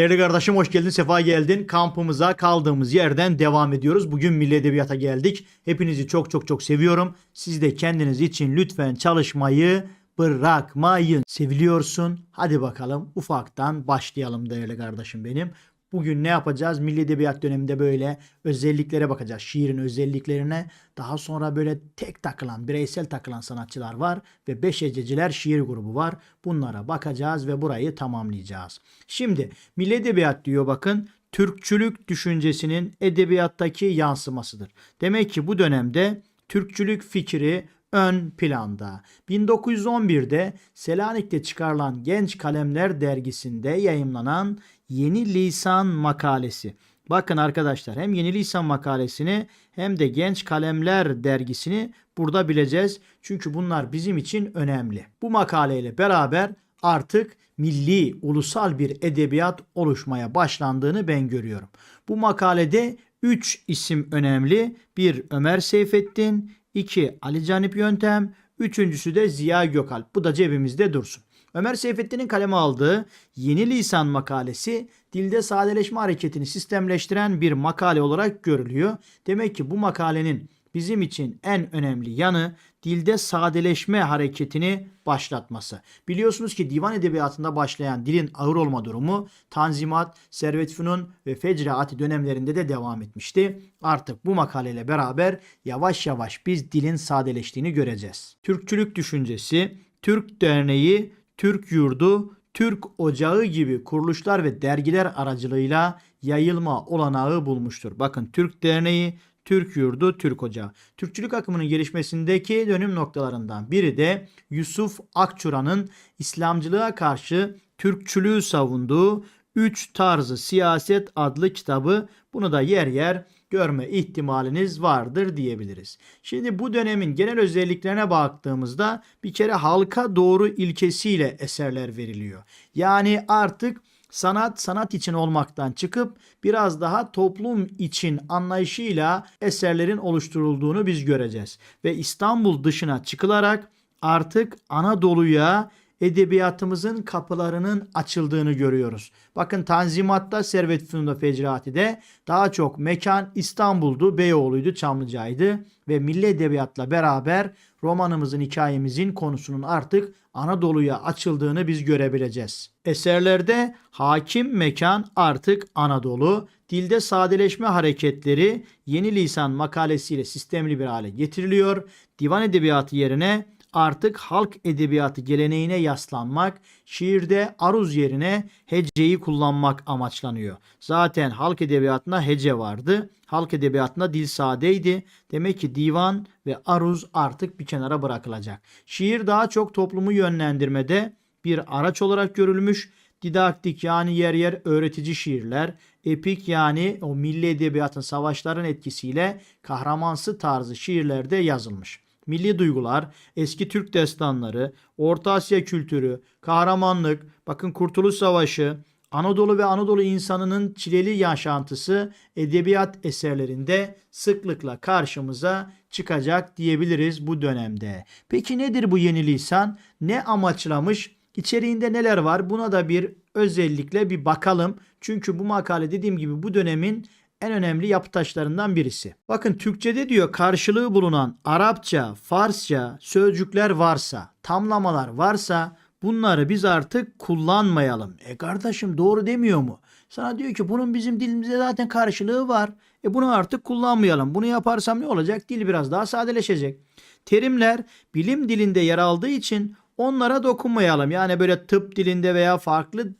Değerli kardeşim hoş geldin, sefa geldin. Kampımıza kaldığımız yerden devam ediyoruz. Bugün Milli Edebiyat'a geldik. Hepinizi çok çok çok seviyorum. Siz de kendiniz için lütfen çalışmayı bırakmayın. Seviliyorsun. Hadi bakalım ufaktan başlayalım değerli kardeşim benim. Bugün ne yapacağız? Milli Edebiyat döneminde böyle özelliklere bakacağız. Şiirin özelliklerine. Daha sonra böyle tek takılan, bireysel takılan sanatçılar var ve beş hececiler şiir grubu var. Bunlara bakacağız ve burayı tamamlayacağız. Şimdi Milli Edebiyat diyor bakın Türkçülük düşüncesinin edebiyattaki yansımasıdır. Demek ki bu dönemde Türkçülük fikri ön planda. 1911'de Selanik'te çıkarılan Genç Kalemler dergisinde yayımlanan Yeni Lisan makalesi. Bakın arkadaşlar hem Yeni Lisan makalesini hem de Genç Kalemler dergisini burada bileceğiz. Çünkü bunlar bizim için önemli. Bu makaleyle beraber artık milli, ulusal bir edebiyat oluşmaya başlandığını ben görüyorum. Bu makalede 3 isim önemli. Bir Ömer Seyfettin, 2 Ali Canip Yöntem, üçüncüsü de Ziya Gökalp. Bu da cebimizde dursun. Ömer Seyfettin'in kaleme aldığı Yeni Lisan makalesi dilde sadeleşme hareketini sistemleştiren bir makale olarak görülüyor. Demek ki bu makalenin bizim için en önemli yanı dilde sadeleşme hareketini başlatması. Biliyorsunuz ki divan edebiyatında başlayan dilin ağır olma durumu Tanzimat, Servet Fünun ve Fecraati dönemlerinde de devam etmişti. Artık bu makaleyle beraber yavaş yavaş biz dilin sadeleştiğini göreceğiz. Türkçülük düşüncesi, Türk Derneği, Türk Yurdu, Türk Ocağı gibi kuruluşlar ve dergiler aracılığıyla yayılma olanağı bulmuştur. Bakın Türk Derneği, Türk Yurdu, Türk Ocağı. Türkçülük akımının gelişmesindeki dönüm noktalarından biri de Yusuf Akçura'nın İslamcılığa karşı Türkçülüğü savunduğu Üç Tarzı Siyaset adlı kitabı. Bunu da yer yer görme ihtimaliniz vardır diyebiliriz. Şimdi bu dönemin genel özelliklerine baktığımızda bir kere halka doğru ilkesiyle eserler veriliyor. Yani artık sanat sanat için olmaktan çıkıp biraz daha toplum için anlayışıyla eserlerin oluşturulduğunu biz göreceğiz. Ve İstanbul dışına çıkılarak artık Anadolu'ya edebiyatımızın kapılarının açıldığını görüyoruz. Bakın Tanzimat'ta Servet Fünun'da Fecrati'de daha çok mekan İstanbul'du, Beyoğlu'ydu, Çamlıca'ydı ve milli edebiyatla beraber romanımızın, hikayemizin konusunun artık Anadolu'ya açıldığını biz görebileceğiz. Eserlerde hakim mekan artık Anadolu, dilde sadeleşme hareketleri yeni lisan makalesiyle sistemli bir hale getiriliyor. Divan edebiyatı yerine artık halk edebiyatı geleneğine yaslanmak, şiirde aruz yerine heceyi kullanmak amaçlanıyor. Zaten halk edebiyatında hece vardı. Halk edebiyatında dil sadeydi. Demek ki divan ve aruz artık bir kenara bırakılacak. Şiir daha çok toplumu yönlendirmede bir araç olarak görülmüş. Didaktik yani yer yer öğretici şiirler, epik yani o milli edebiyatın savaşların etkisiyle kahramansı tarzı şiirlerde yazılmış milli duygular, eski Türk destanları, Orta Asya kültürü, kahramanlık, bakın Kurtuluş Savaşı, Anadolu ve Anadolu insanının çileli yaşantısı edebiyat eserlerinde sıklıkla karşımıza çıkacak diyebiliriz bu dönemde. Peki nedir bu yeni lisan? Ne amaçlamış? İçeriğinde neler var? Buna da bir özellikle bir bakalım. Çünkü bu makale dediğim gibi bu dönemin en önemli yapı taşlarından birisi. Bakın Türkçede diyor karşılığı bulunan Arapça, Farsça sözcükler varsa, tamlamalar varsa bunları biz artık kullanmayalım. E kardeşim doğru demiyor mu? Sana diyor ki bunun bizim dilimizde zaten karşılığı var. E bunu artık kullanmayalım. Bunu yaparsam ne olacak? Dil biraz daha sadeleşecek. Terimler bilim dilinde yer aldığı için onlara dokunmayalım. Yani böyle tıp dilinde veya farklı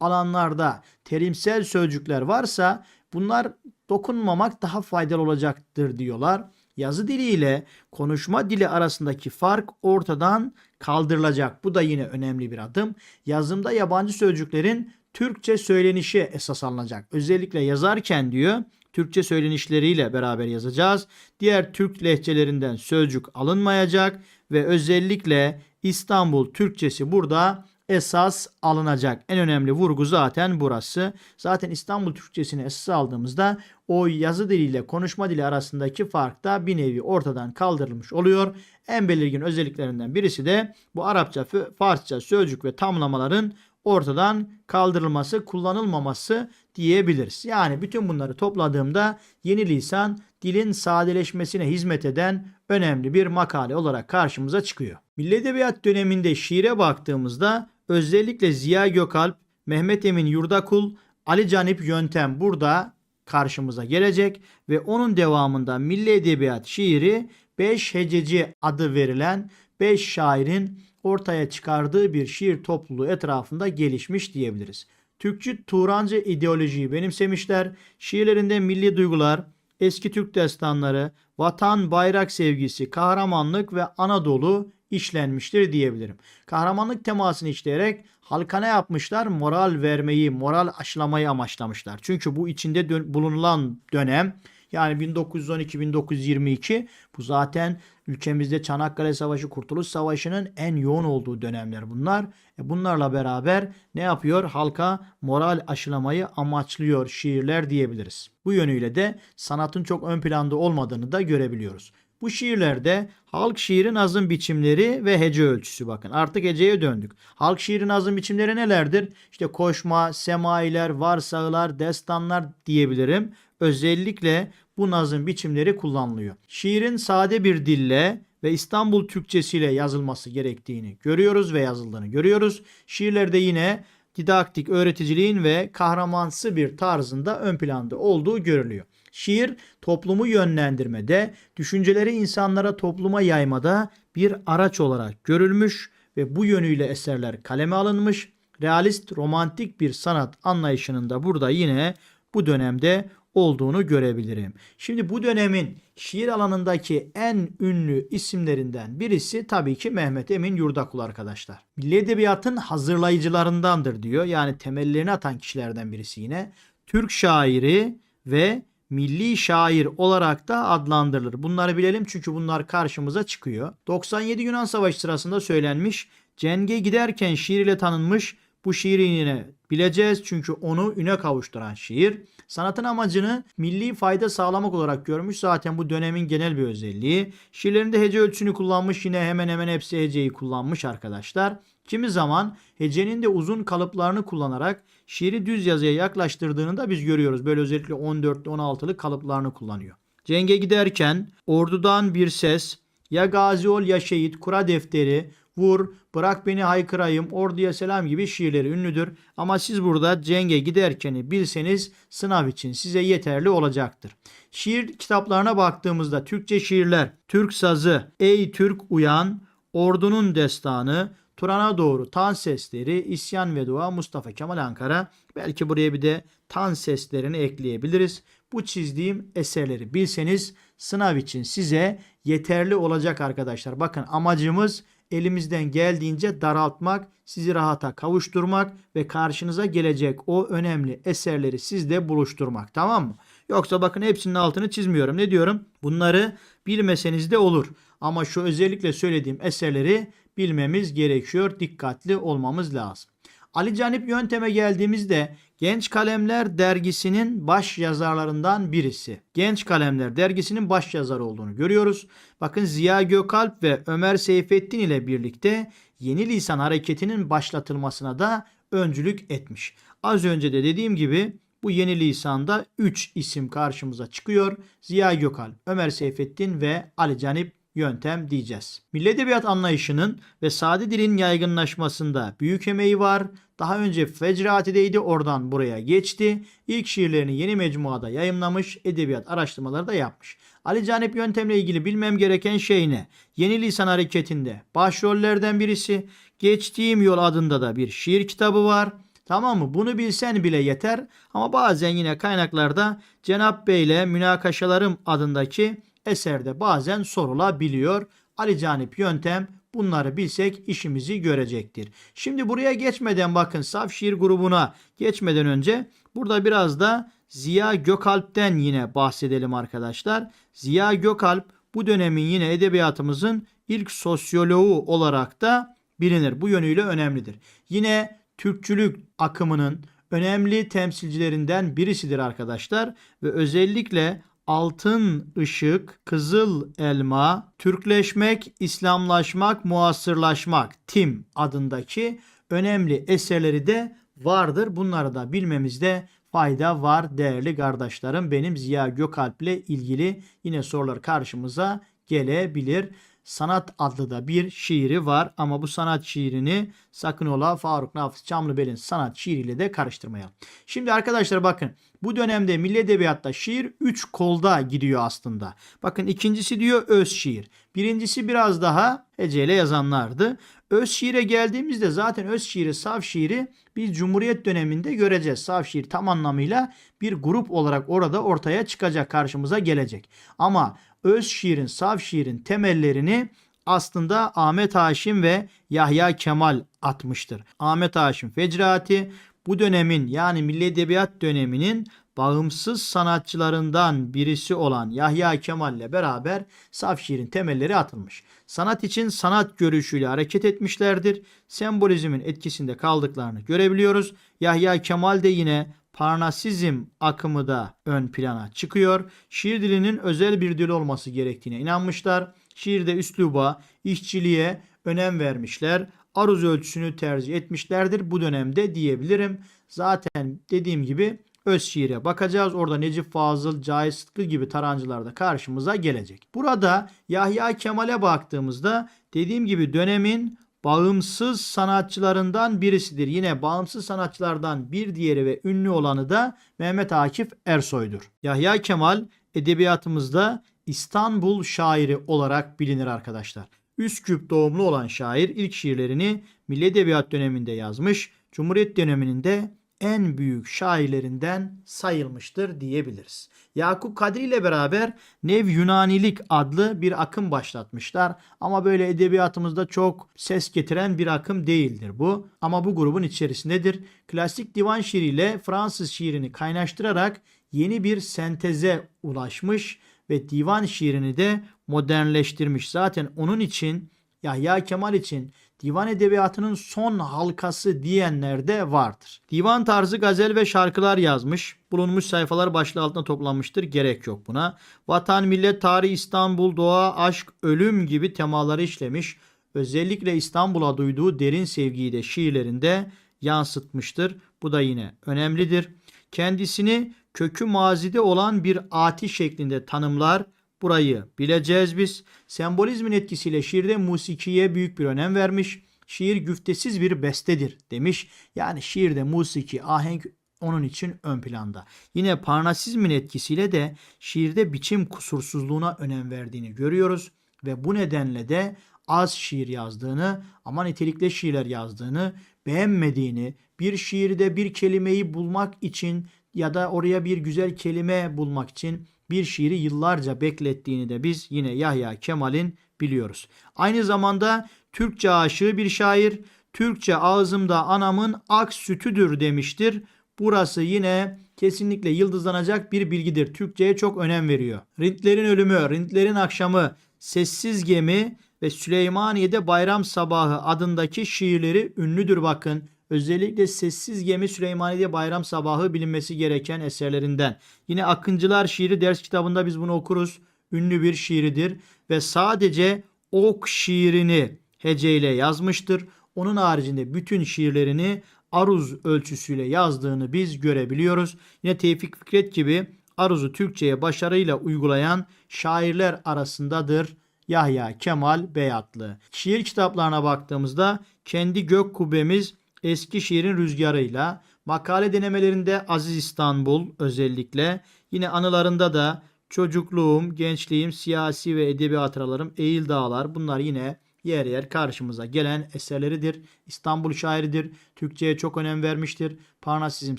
alanlarda terimsel sözcükler varsa bunlar dokunmamak daha faydalı olacaktır diyorlar. Yazı dili ile konuşma dili arasındaki fark ortadan kaldırılacak. Bu da yine önemli bir adım. Yazımda yabancı sözcüklerin Türkçe söylenişi esas alınacak. Özellikle yazarken diyor Türkçe söylenişleriyle beraber yazacağız. Diğer Türk lehçelerinden sözcük alınmayacak ve özellikle İstanbul Türkçesi burada esas alınacak. En önemli vurgu zaten burası. Zaten İstanbul Türkçesini esas aldığımızda o yazı diliyle konuşma dili arasındaki fark da bir nevi ortadan kaldırılmış oluyor. En belirgin özelliklerinden birisi de bu Arapça, Farsça sözcük ve tamlamaların ortadan kaldırılması, kullanılmaması diyebiliriz. Yani bütün bunları topladığımda yeni lisan dilin sadeleşmesine hizmet eden önemli bir makale olarak karşımıza çıkıyor. Milli Edebiyat döneminde şiire baktığımızda özellikle Ziya Gökalp, Mehmet Emin Yurdakul, Ali Canip Yöntem burada karşımıza gelecek ve onun devamında Milli Edebiyat şiiri 5 hececi adı verilen 5 şairin ortaya çıkardığı bir şiir topluluğu etrafında gelişmiş diyebiliriz. Türkçü Turancı ideolojiyi benimsemişler. Şiirlerinde milli duygular, eski Türk destanları, vatan, bayrak sevgisi, kahramanlık ve Anadolu işlenmiştir diyebilirim. Kahramanlık temasını işleyerek halka ne yapmışlar? Moral vermeyi, moral aşılamayı amaçlamışlar. Çünkü bu içinde dön- bulunulan dönem yani 1912-1922 bu zaten ülkemizde Çanakkale Savaşı, Kurtuluş Savaşı'nın en yoğun olduğu dönemler bunlar. E bunlarla beraber ne yapıyor? Halka moral aşılamayı amaçlıyor şiirler diyebiliriz. Bu yönüyle de sanatın çok ön planda olmadığını da görebiliyoruz. Bu şiirlerde halk şiiri nazım biçimleri ve hece ölçüsü bakın. Artık heceye döndük. Halk şiiri nazım biçimleri nelerdir? İşte koşma, semailer, varsağılar, destanlar diyebilirim. Özellikle bu nazım biçimleri kullanılıyor. Şiirin sade bir dille ve İstanbul Türkçesiyle yazılması gerektiğini görüyoruz ve yazıldığını görüyoruz. Şiirlerde yine didaktik öğreticiliğin ve kahramansı bir tarzında ön planda olduğu görülüyor. Şiir toplumu yönlendirmede, düşünceleri insanlara topluma yaymada bir araç olarak görülmüş ve bu yönüyle eserler kaleme alınmış. Realist, romantik bir sanat anlayışının da burada yine bu dönemde olduğunu görebilirim. Şimdi bu dönemin şiir alanındaki en ünlü isimlerinden birisi tabii ki Mehmet Emin Yurdakul arkadaşlar. Milli Edebiyatın hazırlayıcılarındandır diyor. Yani temellerini atan kişilerden birisi yine. Türk şairi ve milli şair olarak da adlandırılır. Bunları bilelim çünkü bunlar karşımıza çıkıyor. 97 Yunan Savaşı sırasında söylenmiş. Cenge giderken şiir ile tanınmış. Bu şiiri yine bileceğiz çünkü onu üne kavuşturan şiir. Sanatın amacını milli fayda sağlamak olarak görmüş. Zaten bu dönemin genel bir özelliği. Şiirlerinde hece ölçüsünü kullanmış. Yine hemen hemen hepsi heceyi kullanmış arkadaşlar. Kimi zaman hecenin de uzun kalıplarını kullanarak şiiri düz yazıya yaklaştırdığını da biz görüyoruz. Böyle özellikle 14'lü 16'lı kalıplarını kullanıyor. Cenge giderken ordudan bir ses ya gazi ol ya şehit kura defteri vur bırak beni haykırayım orduya selam gibi şiirleri ünlüdür. Ama siz burada cenge giderkeni bilseniz sınav için size yeterli olacaktır. Şiir kitaplarına baktığımızda Türkçe şiirler, Türk sazı, Ey Türk uyan, Ordunun destanı, Turan'a doğru tan sesleri, isyan ve dua Mustafa Kemal Ankara. Belki buraya bir de tan seslerini ekleyebiliriz. Bu çizdiğim eserleri bilseniz sınav için size yeterli olacak arkadaşlar. Bakın amacımız elimizden geldiğince daraltmak, sizi rahata kavuşturmak ve karşınıza gelecek o önemli eserleri sizde buluşturmak. Tamam mı? Yoksa bakın hepsinin altını çizmiyorum. Ne diyorum? Bunları bilmeseniz de olur. Ama şu özellikle söylediğim eserleri bilmemiz gerekiyor. Dikkatli olmamız lazım. Ali Canip Yöntem'e geldiğimizde Genç Kalemler dergisinin baş yazarlarından birisi. Genç Kalemler dergisinin baş yazarı olduğunu görüyoruz. Bakın Ziya Gökalp ve Ömer Seyfettin ile birlikte yeni lisan hareketinin başlatılmasına da öncülük etmiş. Az önce de dediğim gibi bu yeni lisanda 3 isim karşımıza çıkıyor. Ziya Gökalp, Ömer Seyfettin ve Ali Canip yöntem diyeceğiz. Milli Edebiyat anlayışının ve sade dilin yaygınlaşmasında büyük emeği var. Daha önce Fecrati'deydi oradan buraya geçti. İlk şiirlerini yeni mecmuada yayımlamış, edebiyat araştırmaları da yapmış. Ali Canip yöntemle ilgili bilmem gereken şey ne? Yeni Lisan Hareketi'nde başrollerden birisi. Geçtiğim Yol adında da bir şiir kitabı var. Tamam mı? Bunu bilsen bile yeter. Ama bazen yine kaynaklarda Cenap Bey ile Münakaşalarım adındaki eserde bazen sorulabiliyor. Ali Canip yöntem bunları bilsek işimizi görecektir. Şimdi buraya geçmeden bakın saf şiir grubuna geçmeden önce burada biraz da Ziya Gökalp'ten yine bahsedelim arkadaşlar. Ziya Gökalp bu dönemin yine edebiyatımızın ilk sosyoloğu olarak da bilinir. Bu yönüyle önemlidir. Yine Türkçülük akımının önemli temsilcilerinden birisidir arkadaşlar ve özellikle altın ışık, kızıl elma, Türkleşmek, İslamlaşmak, muasırlaşmak, TİM adındaki önemli eserleri de vardır. Bunları da bilmemizde fayda var değerli kardeşlerim. Benim Ziya Gökalp ile ilgili yine sorular karşımıza gelebilir. Sanat adlı da bir şiiri var ama bu sanat şiirini sakın ola Faruk Nafiz Çamlıbel'in sanat şiiriyle de karıştırmayalım. Şimdi arkadaşlar bakın bu dönemde milli edebiyatta şiir 3 kolda gidiyor aslında. Bakın ikincisi diyor öz şiir. Birincisi biraz daha heceyle yazanlardı. Öz şiire geldiğimizde zaten öz şiiri, saf şiiri biz Cumhuriyet döneminde göreceğiz. Saf şiir tam anlamıyla bir grup olarak orada ortaya çıkacak, karşımıza gelecek. Ama öz şiirin, saf şiirin temellerini aslında Ahmet Haşim ve Yahya Kemal atmıştır. Ahmet Haşim Fecrati bu dönemin yani Milli Edebiyat döneminin bağımsız sanatçılarından birisi olan Yahya Kemal ile beraber saf şiirin temelleri atılmış. Sanat için sanat görüşüyle hareket etmişlerdir. Sembolizmin etkisinde kaldıklarını görebiliyoruz. Yahya Kemal de yine Parnasizm akımı da ön plana çıkıyor. Şiir dilinin özel bir dil olması gerektiğine inanmışlar. Şiirde üsluba, işçiliğe önem vermişler. Aruz ölçüsünü tercih etmişlerdir bu dönemde diyebilirim. Zaten dediğim gibi öz şiire bakacağız. Orada Necip Fazıl, Cahit Sıtkı gibi tarancılar da karşımıza gelecek. Burada Yahya Kemal'e baktığımızda dediğim gibi dönemin bağımsız sanatçılarından birisidir. Yine bağımsız sanatçılardan bir diğeri ve ünlü olanı da Mehmet Akif Ersoy'dur. Yahya Kemal edebiyatımızda İstanbul şairi olarak bilinir arkadaşlar. Üsküp doğumlu olan şair ilk şiirlerini Milli Edebiyat döneminde yazmış. Cumhuriyet döneminin de en büyük şairlerinden sayılmıştır diyebiliriz. Yakup Kadri ile beraber Nev Yunanilik adlı bir akım başlatmışlar. Ama böyle edebiyatımızda çok ses getiren bir akım değildir bu. Ama bu grubun içerisindedir. Klasik divan şiiriyle Fransız şiirini kaynaştırarak yeni bir senteze ulaşmış ve divan şiirini de modernleştirmiş. Zaten onun için Yahya Kemal için divan edebiyatının son halkası diyenler de vardır. Divan tarzı gazel ve şarkılar yazmış. Bulunmuş sayfalar başlığı altında toplanmıştır. Gerek yok buna. Vatan, millet, tarih, İstanbul, doğa, aşk, ölüm gibi temaları işlemiş. Özellikle İstanbul'a duyduğu derin sevgiyi de şiirlerinde yansıtmıştır. Bu da yine önemlidir. Kendisini kökü mazide olan bir ati şeklinde tanımlar. Burayı bileceğiz biz. Sembolizmin etkisiyle şiirde musikiye büyük bir önem vermiş. Şiir güftesiz bir bestedir demiş. Yani şiirde musiki, ahenk onun için ön planda. Yine Parnasizmin etkisiyle de şiirde biçim kusursuzluğuna önem verdiğini görüyoruz ve bu nedenle de az şiir yazdığını ama nitelikli şiirler yazdığını beğenmediğini, bir şiirde bir kelimeyi bulmak için ya da oraya bir güzel kelime bulmak için bir şiiri yıllarca beklettiğini de biz yine Yahya Kemal'in biliyoruz. Aynı zamanda Türkçe aşığı bir şair, Türkçe ağzımda anamın ak sütüdür demiştir. Burası yine kesinlikle yıldızlanacak bir bilgidir. Türkçe'ye çok önem veriyor. Rintlerin ölümü, Rintlerin akşamı, Sessiz Gemi ve Süleymaniye'de Bayram Sabahı adındaki şiirleri ünlüdür bakın. Özellikle Sessiz Gemi Süleymaniye'de Bayram Sabahı bilinmesi gereken eserlerinden. Yine Akıncılar şiiri ders kitabında biz bunu okuruz. Ünlü bir şiiridir ve sadece ok şiirini heceyle yazmıştır. Onun haricinde bütün şiirlerini aruz ölçüsüyle yazdığını biz görebiliyoruz. Yine Tevfik Fikret gibi aruzu Türkçe'ye başarıyla uygulayan şairler arasındadır. Yahya Kemal Beyatlı. Şiir kitaplarına baktığımızda kendi gök kubbemiz Eskişehir'in rüzgarıyla, makale denemelerinde Aziz İstanbul özellikle, yine anılarında da çocukluğum, gençliğim, siyasi ve edebi hatıralarım, Eğil Dağlar bunlar yine yer yer karşımıza gelen eserleridir. İstanbul şairidir. Türkçe'ye çok önem vermiştir. Parnasizm,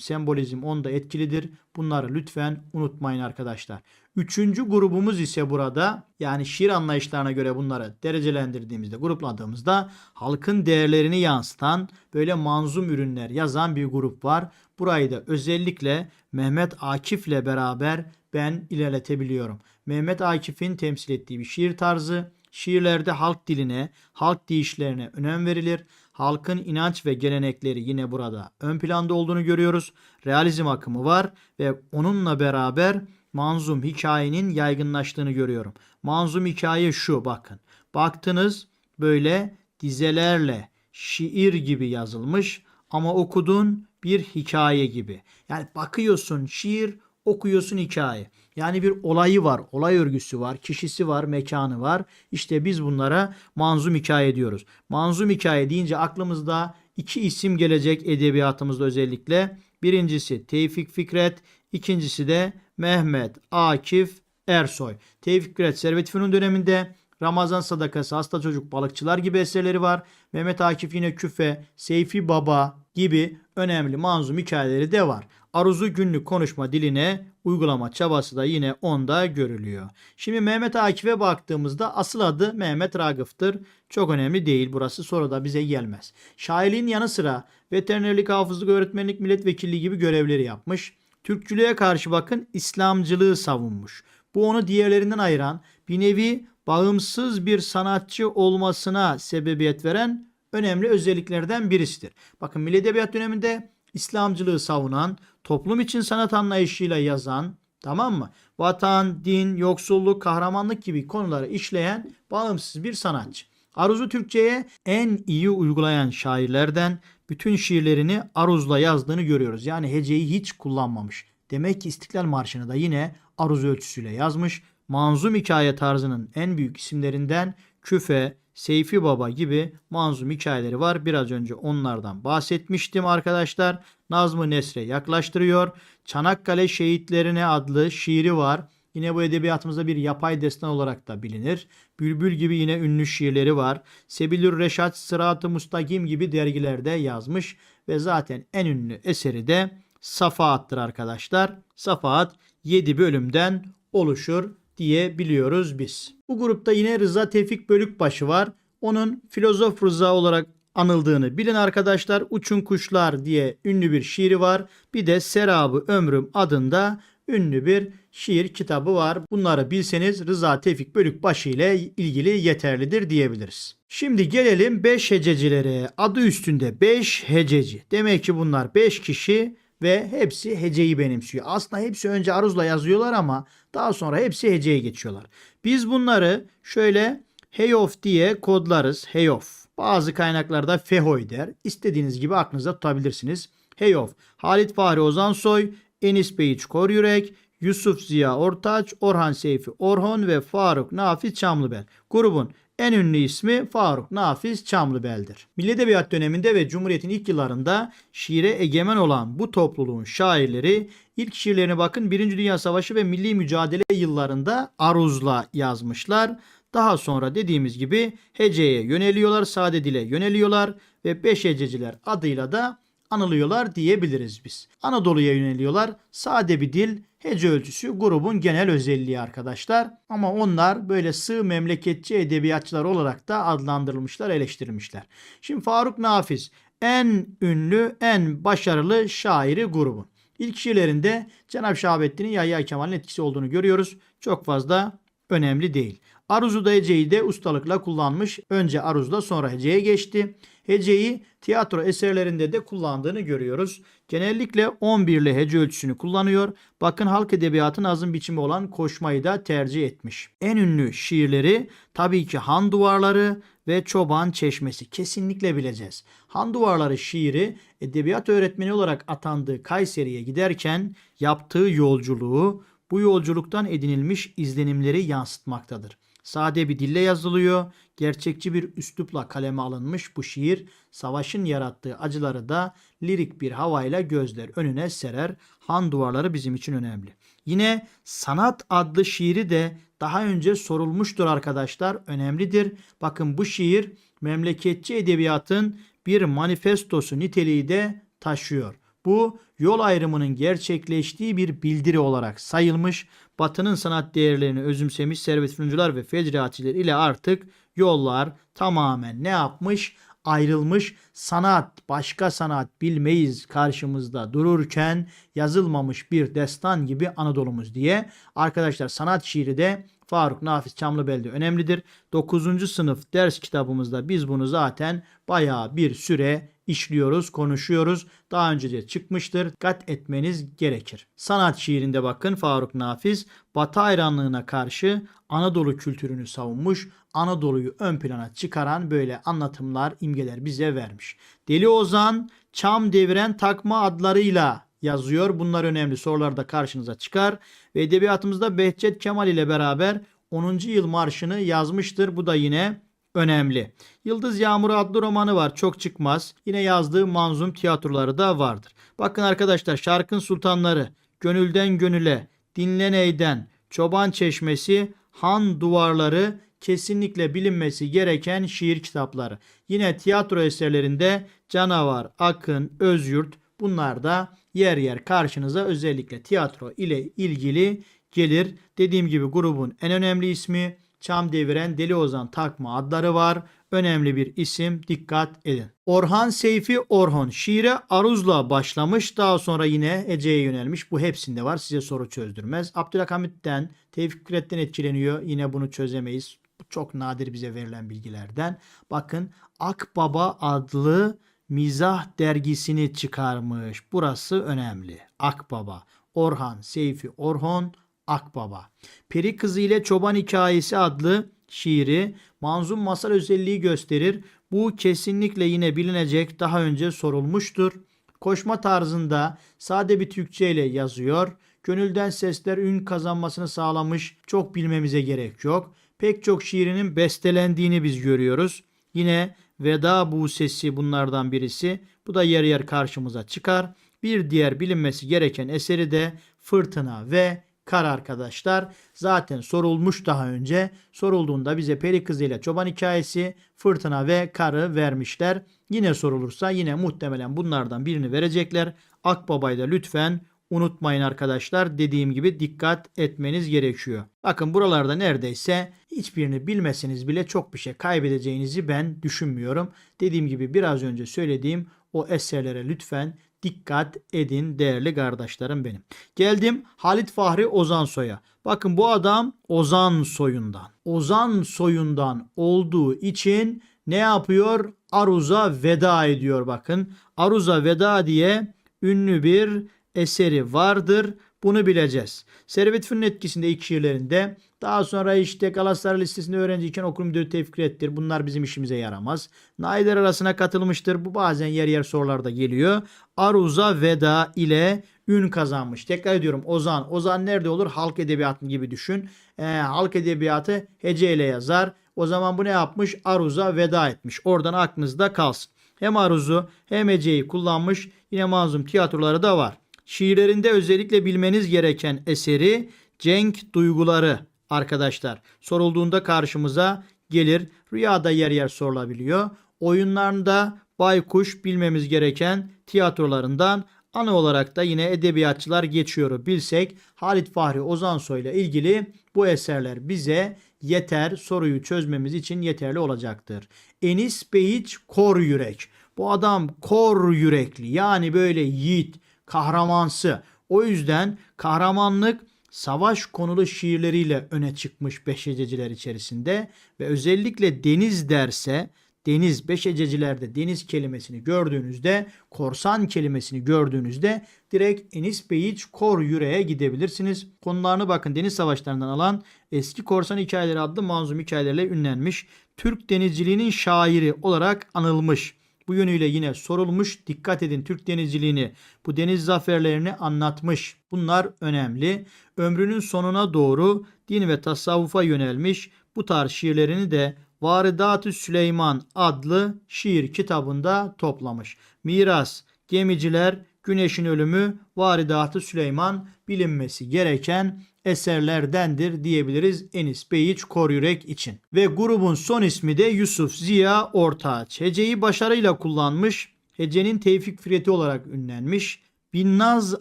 sembolizm onda etkilidir. Bunları lütfen unutmayın arkadaşlar. Üçüncü grubumuz ise burada yani şiir anlayışlarına göre bunları derecelendirdiğimizde, grupladığımızda halkın değerlerini yansıtan böyle manzum ürünler yazan bir grup var. Burayı da özellikle Mehmet Akif'le beraber ben ilerletebiliyorum. Mehmet Akif'in temsil ettiği bir şiir tarzı, Şiirlerde halk diline, halk deyişlerine önem verilir. Halkın inanç ve gelenekleri yine burada ön planda olduğunu görüyoruz. Realizm akımı var ve onunla beraber manzum hikayenin yaygınlaştığını görüyorum. Manzum hikaye şu bakın. Baktınız böyle dizelerle şiir gibi yazılmış ama okudun bir hikaye gibi. Yani bakıyorsun şiir, okuyorsun hikaye. Yani bir olayı var, olay örgüsü var, kişisi var, mekanı var. İşte biz bunlara manzum hikaye diyoruz. Manzum hikaye deyince aklımızda iki isim gelecek edebiyatımızda özellikle. Birincisi Tevfik Fikret, ikincisi de Mehmet Akif Ersoy. Tevfik Fikret Servet Fünun döneminde Ramazan Sadakası, Hasta Çocuk, Balıkçılar gibi eserleri var. Mehmet Akif yine Küfe, Seyfi Baba gibi önemli manzum hikayeleri de var. Aruzu günlük konuşma diline uygulama çabası da yine onda görülüyor. Şimdi Mehmet Akif'e baktığımızda asıl adı Mehmet Ragıf'tır. Çok önemli değil burası sonra da bize gelmez. Şairliğin yanı sıra veterinerlik, hafızlık, öğretmenlik, milletvekilliği gibi görevleri yapmış. Türkçülüğe karşı bakın İslamcılığı savunmuş. Bu onu diğerlerinden ayıran bir nevi bağımsız bir sanatçı olmasına sebebiyet veren önemli özelliklerden birisidir. Bakın Milli Edebiyat döneminde İslamcılığı savunan, toplum için sanat anlayışıyla yazan, tamam mı? Vatan, din, yoksulluk, kahramanlık gibi konuları işleyen bağımsız bir sanatçı. Aruz'u Türkçe'ye en iyi uygulayan şairlerden bütün şiirlerini Aruz'la yazdığını görüyoruz. Yani heceyi hiç kullanmamış. Demek ki İstiklal Marşı'nı da yine Aruz ölçüsüyle yazmış. Manzum hikaye tarzının en büyük isimlerinden Küfe, Seyfi Baba gibi manzum hikayeleri var. Biraz önce onlardan bahsetmiştim arkadaşlar. Nazmı Nesre yaklaştırıyor. Çanakkale Şehitlerine adlı şiiri var. Yine bu edebiyatımızda bir yapay destan olarak da bilinir. Bülbül gibi yine ünlü şiirleri var. Sebilür Reşat, Sırat-ı Mustakim gibi dergilerde yazmış ve zaten en ünlü eseri de Safahat'tır arkadaşlar. Safahat 7 bölümden oluşur diye biliyoruz biz. Bu grupta yine Rıza Tevfik Bölükbaşı var. Onun filozof Rıza olarak anıldığını bilin arkadaşlar. Uçun Kuşlar diye ünlü bir şiiri var. Bir de Serabı Ömrüm adında ünlü bir şiir kitabı var. Bunları bilseniz Rıza Tevfik Bölükbaşı ile ilgili yeterlidir diyebiliriz. Şimdi gelelim 5 hececilere. Adı üstünde 5 hececi. Demek ki bunlar 5 kişi ve hepsi heceyi benimsiyor. Aslında hepsi önce aruzla yazıyorlar ama daha sonra hepsi heceye geçiyorlar. Biz bunları şöyle heyof diye kodlarız. Heyof. Bazı kaynaklarda fehoy der. İstediğiniz gibi aklınızda tutabilirsiniz. Heyof. Halit Fahri Ozansoy, Enis Beyiç Koryürek, Yusuf Ziya Ortaç, Orhan Seyfi Orhon ve Faruk Nafiz Çamlıbel. Grubun en ünlü ismi Faruk Nafiz Çamlıbel'dir. Milli Edebiyat döneminde ve Cumhuriyet'in ilk yıllarında şiire egemen olan bu topluluğun şairleri ilk şiirlerine bakın 1. Dünya Savaşı ve milli mücadele yıllarında aruzla yazmışlar. Daha sonra dediğimiz gibi heceye yöneliyorlar, sade dile yöneliyorlar ve beş hececiler adıyla da anılıyorlar diyebiliriz biz. Anadolu'ya yöneliyorlar. Sade bir dil, hece ölçüsü grubun genel özelliği arkadaşlar. Ama onlar böyle sığ memleketçi edebiyatçılar olarak da adlandırılmışlar, eleştirilmişler. Şimdi Faruk Nafiz en ünlü, en başarılı şairi grubun. İlk şiirlerinde Cenab-ı Şahabettin'in Yahya Kemal'in etkisi olduğunu görüyoruz. Çok fazla önemli değil. Aruz'da heceyi de ustalıkla kullanmış. Önce Aruz'da sonra heceye geçti. Heceyi tiyatro eserlerinde de kullandığını görüyoruz. Genellikle 11'li hece ölçüsünü kullanıyor. Bakın halk edebiyatın azın biçimi olan koşmayı da tercih etmiş. En ünlü şiirleri tabii ki Han Duvarları ve Çoban Çeşmesi. Kesinlikle bileceğiz. Han Duvarları şiiri edebiyat öğretmeni olarak atandığı Kayseri'ye giderken yaptığı yolculuğu bu yolculuktan edinilmiş izlenimleri yansıtmaktadır. Sade bir dille yazılıyor. Gerçekçi bir üslupla kaleme alınmış bu şiir savaşın yarattığı acıları da lirik bir havayla gözler önüne serer. Han duvarları bizim için önemli. Yine Sanat adlı şiiri de daha önce sorulmuştur arkadaşlar. Önemlidir. Bakın bu şiir memleketçi edebiyatın bir manifestosu niteliği de taşıyor. Bu yol ayrımının gerçekleştiği bir bildiri olarak sayılmış. Batı'nın sanat değerlerini özümsemiş Servet Fünuncular ve Fecri ile artık yollar tamamen ne yapmış? Ayrılmış. Sanat, başka sanat bilmeyiz karşımızda dururken yazılmamış bir destan gibi Anadolu'muz diye. Arkadaşlar sanat şiiri de Faruk Nafiz Çamlıbel'de önemlidir. 9. sınıf ders kitabımızda biz bunu zaten bayağı bir süre işliyoruz, konuşuyoruz. Daha önce de çıkmıştır. Dikkat etmeniz gerekir. Sanat şiirinde bakın Faruk Nafiz Batı hayranlığına karşı Anadolu kültürünü savunmuş. Anadolu'yu ön plana çıkaran böyle anlatımlar, imgeler bize vermiş. Deli Ozan çam deviren takma adlarıyla yazıyor. Bunlar önemli sorularda karşınıza çıkar. Ve edebiyatımızda Behçet Kemal ile beraber 10. yıl marşını yazmıştır. Bu da yine önemli. Yıldız Yağmuru adlı romanı var. Çok çıkmaz. Yine yazdığı manzum tiyatroları da vardır. Bakın arkadaşlar Şarkın Sultanları, Gönülden Gönüle, Dinleneyden, Çoban Çeşmesi, Han Duvarları kesinlikle bilinmesi gereken şiir kitapları. Yine tiyatro eserlerinde Canavar, Akın, Özyurt bunlar da yer yer karşınıza özellikle tiyatro ile ilgili gelir. Dediğim gibi grubun en önemli ismi Çam Deviren Deli Ozan Takma adları var. Önemli bir isim dikkat edin. Orhan Seyfi Orhon şiire aruzla başlamış daha sonra yine Ece'ye yönelmiş. Bu hepsinde var size soru çözdürmez. Abdülhamit'ten Tevfik Fikret'ten etkileniyor yine bunu çözemeyiz. Bu çok nadir bize verilen bilgilerden. Bakın Akbaba adlı mizah dergisini çıkarmış. Burası önemli. Akbaba. Orhan Seyfi Orhon Akbaba. Peri Kızı ile Çoban Hikayesi adlı şiiri manzum masal özelliği gösterir. Bu kesinlikle yine bilinecek daha önce sorulmuştur. Koşma tarzında sade bir Türkçe ile yazıyor. Gönülden sesler ün kazanmasını sağlamış. Çok bilmemize gerek yok. Pek çok şiirinin bestelendiğini biz görüyoruz. Yine Veda bu sesi bunlardan birisi. Bu da yer yer karşımıza çıkar. Bir diğer bilinmesi gereken eseri de Fırtına ve Kar arkadaşlar. Zaten sorulmuş daha önce. Sorulduğunda bize Peri Kızı ile Çoban hikayesi, Fırtına ve Kar'ı vermişler. Yine sorulursa yine muhtemelen bunlardan birini verecekler. Akbaba'yı da lütfen unutmayın arkadaşlar. Dediğim gibi dikkat etmeniz gerekiyor. Bakın buralarda neredeyse hiçbirini bilmeseniz bile çok bir şey kaybedeceğinizi ben düşünmüyorum. Dediğim gibi biraz önce söylediğim o eserlere lütfen dikkat edin değerli kardeşlerim benim. Geldim Halit Fahri Ozansoy'a. Bakın bu adam Ozan soyundan. Ozan soyundan olduğu için ne yapıyor? Aruz'a veda ediyor bakın. Aruz'a veda diye ünlü bir eseri vardır. Bunu bileceğiz. Servet Fünun etkisinde ilk şiirlerinde daha sonra işte Galatasaray listesinde öğrenciyken okul müdürü tevkif ettir. Bunlar bizim işimize yaramaz. Nailer arasına katılmıştır. Bu bazen yer yer sorularda geliyor. Aruza Veda ile ün kazanmış. Tekrar ediyorum Ozan. Ozan nerede olur? Halk edebiyatı gibi düşün. Ee, halk edebiyatı heceyle yazar. O zaman bu ne yapmış? Aruza veda etmiş. Oradan aklınızda kalsın. Hem aruzu hem heceyi kullanmış. Yine manzum tiyatroları da var. Şiirlerinde özellikle bilmeniz gereken eseri Cenk Duyguları arkadaşlar. Sorulduğunda karşımıza gelir. Rüyada yer yer sorulabiliyor. Oyunlarında Baykuş bilmemiz gereken tiyatrolarından ana olarak da yine edebiyatçılar geçiyor bilsek Halit Fahri Ozansoy ile ilgili bu eserler bize yeter soruyu çözmemiz için yeterli olacaktır. Enis Beyiç Kor Yürek. Bu adam kor yürekli yani böyle yiğit, kahramansı. O yüzden kahramanlık savaş konulu şiirleriyle öne çıkmış beşececiler içerisinde ve özellikle deniz derse deniz beşececilerde deniz kelimesini gördüğünüzde korsan kelimesini gördüğünüzde direkt Enis Beyiç Kor Yüreğe gidebilirsiniz. Konularını bakın deniz savaşlarından alan eski korsan hikayeleri adlı manzum hikayelerle ünlenmiş. Türk denizciliğinin şairi olarak anılmış. Bu yönüyle yine sorulmuş. Dikkat edin Türk denizciliğini, bu deniz zaferlerini anlatmış. Bunlar önemli. Ömrünün sonuna doğru din ve tasavvufa yönelmiş. Bu tarz şiirlerini de Varidat-ı Süleyman adlı şiir kitabında toplamış. Miras, Gemiciler, Güneşin Ölümü, Varidat-ı Süleyman bilinmesi gereken eserlerdendir diyebiliriz Enis Beyiç Koryürek için. Ve grubun son ismi de Yusuf Ziya Ortaç. Heceyi başarıyla kullanmış. Hecenin Tevfik Fireti olarak ünlenmiş. Binnaz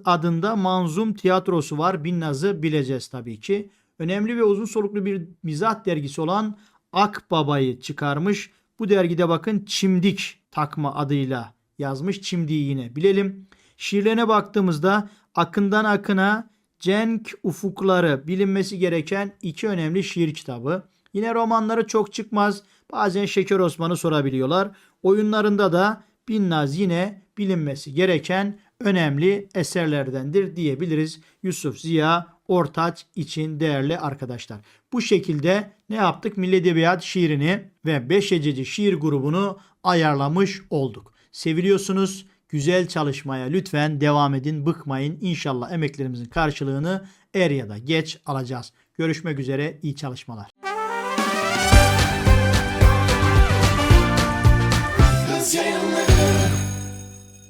adında manzum tiyatrosu var. Binnaz'ı bileceğiz tabii ki. Önemli ve uzun soluklu bir mizah dergisi olan Akbaba'yı çıkarmış. Bu dergide bakın Çimdik takma adıyla yazmış. Çimdiği yine bilelim. Şiirlerine baktığımızda akından akına, Cenk Ufukları bilinmesi gereken iki önemli şiir kitabı. Yine romanları çok çıkmaz. Bazen Şeker Osman'ı sorabiliyorlar. Oyunlarında da Binnaz yine bilinmesi gereken önemli eserlerdendir diyebiliriz. Yusuf Ziya Ortaç için değerli arkadaşlar. Bu şekilde ne yaptık? Milli Edebiyat şiirini ve Beşececi şiir grubunu ayarlamış olduk. Seviliyorsunuz. Güzel çalışmaya lütfen devam edin, bıkmayın. İnşallah emeklerimizin karşılığını er ya da geç alacağız. Görüşmek üzere, iyi çalışmalar.